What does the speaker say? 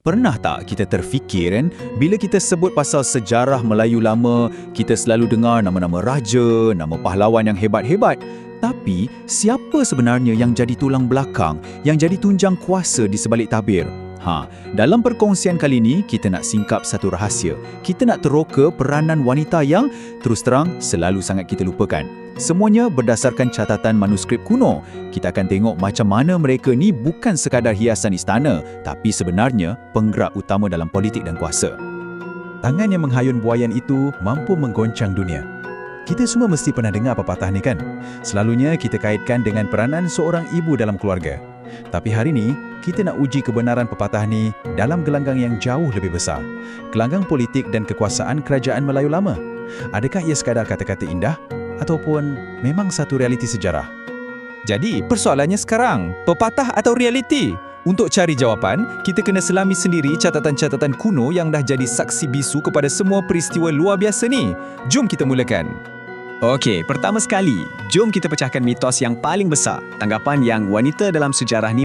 Pernah tak kita terfikir kan, bila kita sebut pasal sejarah Melayu lama, kita selalu dengar nama-nama raja, nama pahlawan yang hebat-hebat. Tapi, siapa sebenarnya yang jadi tulang belakang, yang jadi tunjang kuasa di sebalik tabir? Ha, dalam perkongsian kali ini, kita nak singkap satu rahsia. Kita nak teroka peranan wanita yang terus terang selalu sangat kita lupakan. Semuanya berdasarkan catatan manuskrip kuno. Kita akan tengok macam mana mereka ni bukan sekadar hiasan istana, tapi sebenarnya penggerak utama dalam politik dan kuasa. Tangan yang menghayun buayan itu mampu menggoncang dunia. Kita semua mesti pernah dengar pepatah ni kan? Selalunya kita kaitkan dengan peranan seorang ibu dalam keluarga. Tapi hari ini, kita nak uji kebenaran pepatah ni dalam gelanggang yang jauh lebih besar. Gelanggang politik dan kekuasaan kerajaan Melayu lama. Adakah ia sekadar kata-kata indah ataupun memang satu realiti sejarah? Jadi, persoalannya sekarang, pepatah atau realiti? Untuk cari jawapan, kita kena selami sendiri catatan-catatan kuno yang dah jadi saksi bisu kepada semua peristiwa luar biasa ni. Jom kita mulakan. Okey, pertama sekali, jom kita pecahkan mitos yang paling besar. Tanggapan yang wanita dalam sejarah ni